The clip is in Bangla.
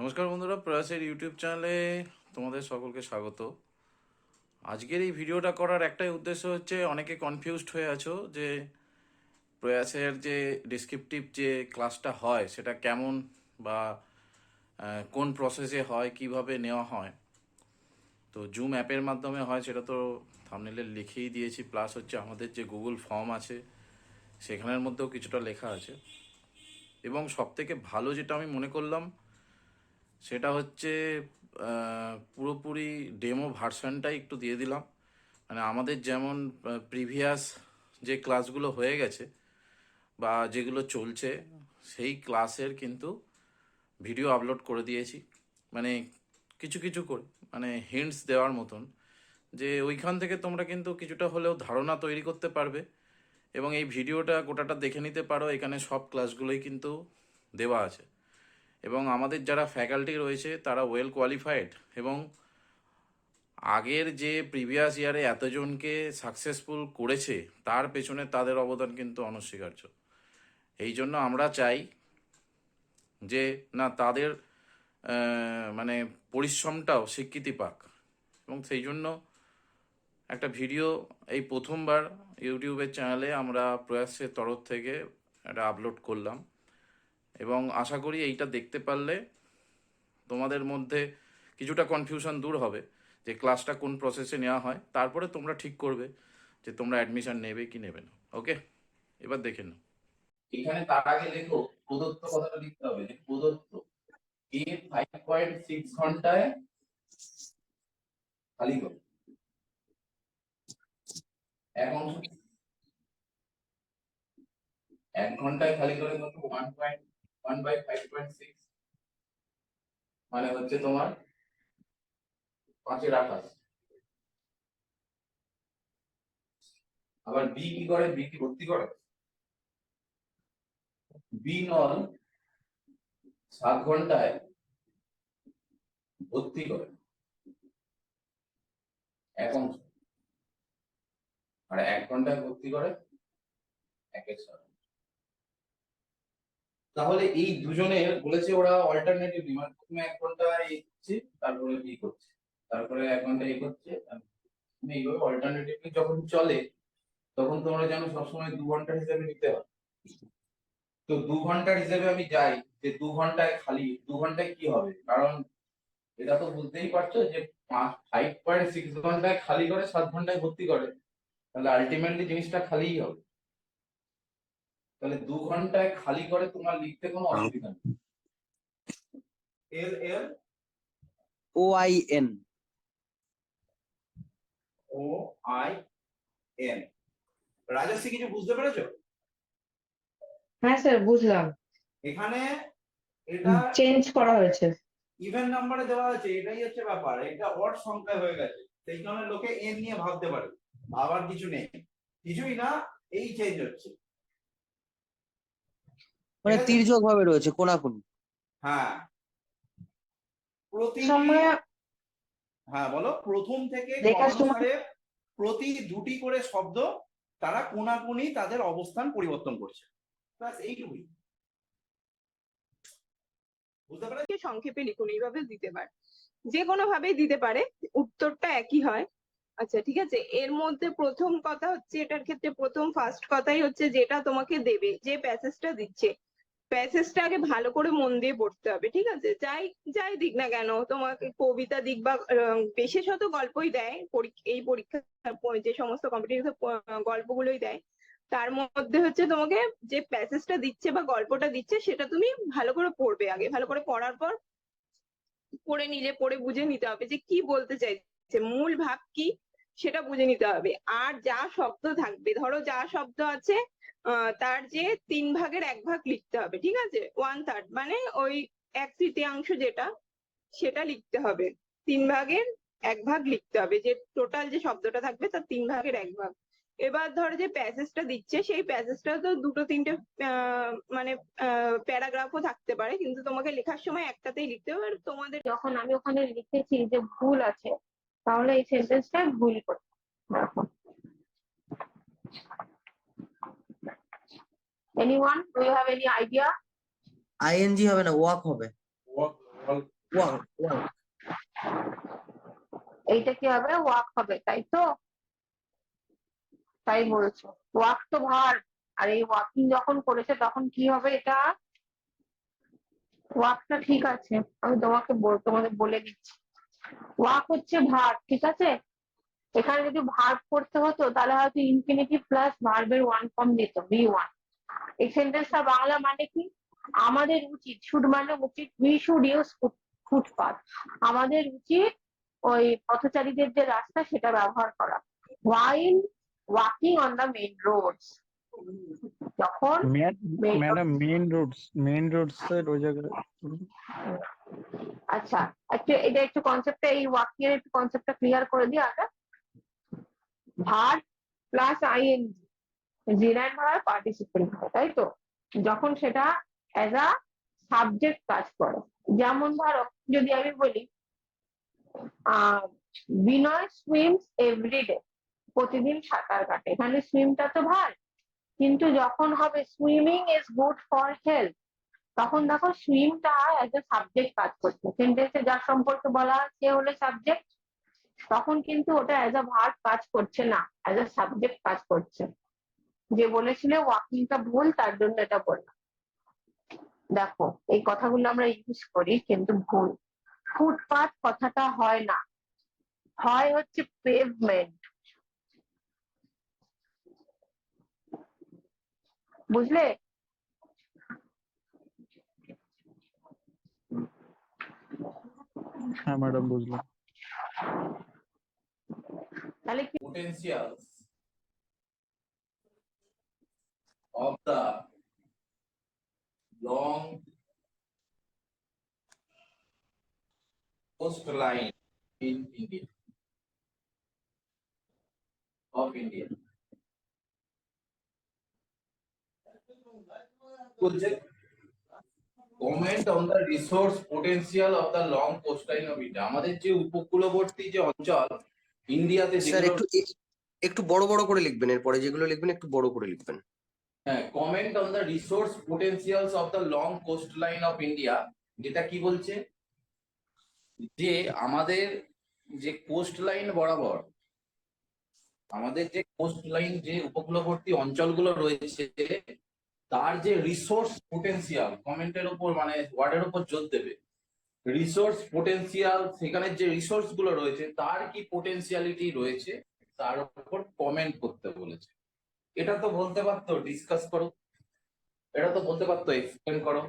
নমস্কার বন্ধুরা, প্রয়াসের ইউটিউব চ্যানেলে তোমাদের সকলকে স্বাগত। আজকের এই ভিডিওটা করার একটাই উদ্দেশ্য হচ্ছে, অনেকে কনফিউজড হয়ে আছো যে প্রয়াসের যে ডিসক্রিপটিভ যে ক্লাসটা হয়, সেটা কেমন বা কোন প্রসেসে হয়, কীভাবে নেওয়া হয়। তো জুম অ্যাপের মাধ্যমে হয়, সেটা তো থামনেলে লিখেই দিয়েছি প্লাস হচ্ছে আমাদের যে গুগল ফর্ম আছে, সেখানের মধ্যেও কিছুটা লেখা আছে। এবং সবথেকে ভালো যেটা আমি মনে করলাম সেটা হচ্ছে পুরোপুরি ডেমো ভার্সনটাই একটু দিয়ে দিলাম। মানে আমাদের যেমন প্রিভিয়াস যে ক্লাসগুলো হয়ে গেছে বা যেগুলো চলছে, সেই ক্লাসের কিন্তু ভিডিও আপলোড করে দিয়েছি। মানে কিছু কিছু করে মানে হিন্টস দেওয়ার মতন যে ওইখান থেকে তোমরা কিন্তু কিছুটা হলেও ধারণা তৈরি করতে পারবে এবং এই ভিডিওটা গোটাটা দেখে নিতে পারো। এখানে সব ক্লাসগুলোই কিন্তু দেওয়া আছে। এবং আমাদের যারা ফ্যাকাল্টি রয়েছে, তারা ওয়েল কোয়ালিফাইড এবং আগের যে প্রিভিয়াস ইয়ারে এতজনকে সাকসেসফুল করেছে, তার পেছনে তাদের অবদান কিন্তু অনস্বীকার্য। এই জন্য আমরা চাই যে, না, তাদের মানে পরিশ্রমটাও স্বীকৃতি পাক। এবং সেই জন্য একটা ভিডিও এই প্রথমবার ইউটিউবের চ্যানেলে আমরা প্রয়াসের তরফ থেকে এটা আপলোড করলাম। এবং আশা করি এইটা দেখতে পারলে তোমাদের মধ্যে কিছুটা কনফিউশন দূর হবে যে ক্লাসটা কোন প্রসেসে নেওয়া হয়, তারপরে তোমরা ঠিক করবে যে তোমরা অ্যাডমিশন নেবে কি নেবে না ওকে এবার দেখে নাও। এখানে তার আগে লেখো, প্রদত্ত কথাটা লিখতে হবে যে প্রদত্ত। এ ফাইভ পয়েন্ট সিক্স ঘন্টায় খালি করো। এক অংশ এক ঘন্টায় খালি করে কত? One point one by five মানে হচ্ছে তোমার পাঁচের আঠাশ আবার বি কি করে? বি কি ভর্তি করে? বি নল সাত ঘন্টায় ভর্তি করে। এক অংশ। আর এক ঘন্টায় ভর্তি করে একের সাত তাহলে এই দুজনে বলেছে ওরা অল্টারনেটিভ মানে প্রথমে এক ঘণ্টা এই করছে, তারপরে বি করছে। তারপরে এক ঘণ্টা এই করছে এইভাবে অল্টারনেটিভলি যখন চলে, তখন তোমরা জানো সবসময় দু ঘণ্টা হিসেবে নিতে হয় তো দু ঘণ্টার হিসেবে আমি যাই, যে দু ঘন্টায় খালি, দু ঘন্টায় কি হবে? কারণ এটা তো বুঝতেই পারছ যে ফাইভ পয়েন্ট সিক্স ঘন্টায় খালি করে, সাত ঘন্টায় ভর্তি করে, তাহলে আলটিমেটলি জিনিসটা খালিই হবে। তাহলে দু ঘন্টায় খালি করে তোমার লিখতে কোনো অসুবিধা নেই। L L? O I N. O I N. Rajashree কিছু বুঝতে পেরেছ? হ্যাঁ স্যার বুঝলাম। এখানে এটা চেঞ্জ করা হয়েছে। ইভেন নাম্বারে দেওয়া আছে এটাই হচ্ছে ব্যাপার। এটা অড সংখ্যায় হয়ে গেছে। সেই কারণে লোকে এন নিয়ে ভাবতে পারে। আবার কিছু নেই। কিছুই না এই চেঞ্জ হচ্ছে। মানে তির্যক ভাবে রয়েছে কোনাকুনি। হ্যাঁ। প্রতি হ্যাঁ বলো। প্রথম থেকে প্রতি দুটি করে শব্দ তারা কোনাকুনি তাদের অবস্থান পরিবর্তন করছে। ব্যাস এইটুকুই। বুঝতে পারে সংক্ষেপে লিখুন এইভাবে দিতে পারে। যে কোনো ভাবেই দিতে পারে উত্তরটা একই হয়। আচ্ছা ঠিক আছে। এর মধ্যে প্রথম কথা হচ্ছে এটার ক্ষেত্রে প্রথম ফার্স্ট কথাই হচ্ছে যেটা তোমাকে দেবে যে প্যাসেজটা দিচ্ছে। প্যাসেজটা আগে ভালো করে মন দিয়ে পড়তে হবে, ঠিক আছে? যাই যাই দিক না কেন, তোমাকে কবিতা দিক বা বিশেষত গল্পই দেয় এই পরীক্ষা যে সমস্ত কম্পিটিটিভ গল্পগুলোই দেয়, তার মধ্যে হচ্ছে তোমাকে যে প্যাসেজটা দিচ্ছে বা গল্পটা দিচ্ছে, সেটা তুমি ভালো করে পড়বে আগে, ভালো করে পড়ার পর পড়ে নিলে, পড়ে বুঝে নিতে হবে যে কি বলতে চাইছে, মূল ভাব কি, সেটা বুঝে নিতে হবে। আর যা শব্দ থাকবে, ধরো যা শব্দ আছে তার যে তিন ভাগের এক ভাগ লিখতে হবে, ঠিক আছে? ওয়ান থার্ড মানে ওই এক তৃতীয়াংশ যেটা, সেটা লিখতে হবে। তিন ভাগের এক ভাগ লিখতে হবে, যে টোটাল যে শব্দটা থাকবে তার তিন ভাগের এক ভাগ। এবার ধরো যে প্যাসেজটা দিচ্ছে, সেই প্যাসেজটা তো দুটো তিনটে মানে প্যারাগ্রাফও থাকতে পারে, কিন্তু তোমাকে লেখার সময় একটাতেই লিখতে হবে। আর তোমাদের যখন আমি ওখানে লিখেছি যে ভুল আছে, তাহলে এই সেন্টেন্সটা ভুল করে দেখো। Anyone do you have any idea ING হবে না ওয়াক হবে। ওয়াক ওয়াক এইটা কি হবে? ওয়াক হবে তাই তো? তাই বলছো। ওয়াক তো ভার। আর এই ওয়াকিং যখন করেছে তখন কি হবে এটা? ওয়াকটা ঠিক আছে আমি তোমাকে বল- তোমাদের বলে দিচ্ছি। ওয়াক হচ্ছে ভার ঠিক আছে? এখানে যদি ভার্ব করতে হতো তাহলে হয়তো ইনফিনিটিভ প্লাস ভার্বের ওয়ান ফর্ম দিত বি ওয়ান এই সেন্টেন্সটা বাংলা মানে কি? আমাদের উচিত শুড মানে উচিত উই শুড ইউজ ফুটপাথ আমাদের উচিত ওই পথচারীদের যে রাস্তা সেটা ব্যবহার করা। While walking on the main roads যখন Main madam main roads main roads এর ওই জায়গায় আচ্ছা একটু এটা একটু কনসেপ্টটা এই ওয়াকিং এর একটু কনসেপ্টটা ক্লিয়ার করে দিই আগে ভার প্লাস আইএনজি জিরান ভার পার্টিসিপেন্ট হয় তাই তো? যখন সেটা অ্যাজ আ সাবজেক্ট কাজ করে। যেমন ধরো, যদি আমি বলি বিনয় সুইমস এভরিডে প্রতিদিন সাঁতার কাটে। এখানে সুইমটা তো ভালো কিন্তু যখন হবে swimming is good for health তখন দেখো সুইমটা অ্যাজ এ সাবজেক্ট কাজ করছে। সেন্টেন্সে যার সম্পর্কে বলা সে হলে সাবজেক্ট তখন কিন্তু ওটা অ্যাজ আ ভার্ব কাজ করছে না অ্যাজ এ সাবজেক্ট কাজ করছে। যে বলেছিলে ওয়াকিংটা ভুল তার জন্য এটা বললাম। দেখো এই কথাগুলো আমরা ইউজ করি কিন্তু ভুল। ফুটপাথ কথাটা হয় না। হয় হচ্ছে পেভমেন্ট বুঝলে? হ্যাঁ ম্যাডাম বুঝলাম। তাহলে কি potentials of the long coastline in India. Of India. বলছে comment on the resource potential of the long coastline of India আমাদের যে উপকূলবর্তী যে অঞ্চল ইন্ডিয়াতে স্যার একটু একটু বড় বড় করে লিখবেন এরপরে যেগুলো লিখবেন একটু বড় করে লিখবেন। হ্যাঁ comment on the resource potentials of the long coastline of India যেটা কি বলছে? যে আমাদের যে কোস্ট লাইন বরাবর, আমাদের যে কোস্ট লাইন যে উপকূলবর্তী অঞ্চলগুলো রয়েছে, তার যে রিসোর্স পোটেনশিয়াল কমেন্টের উপর মানে ওয়ার্ডের উপর জোর দেবে। রিসোর্স পোটেনশিয়াল সেখানে যে রিসোর্সগুলো রয়েছে, তার কি পোটেনশিয়ালিটি রয়েছে, তার উপর কমেন্ট করতে বলেছে। এটা তো বলতে পারতো ডিসকাস করো। এটা তো বলতে পারতো এক্সপ্লেন করো।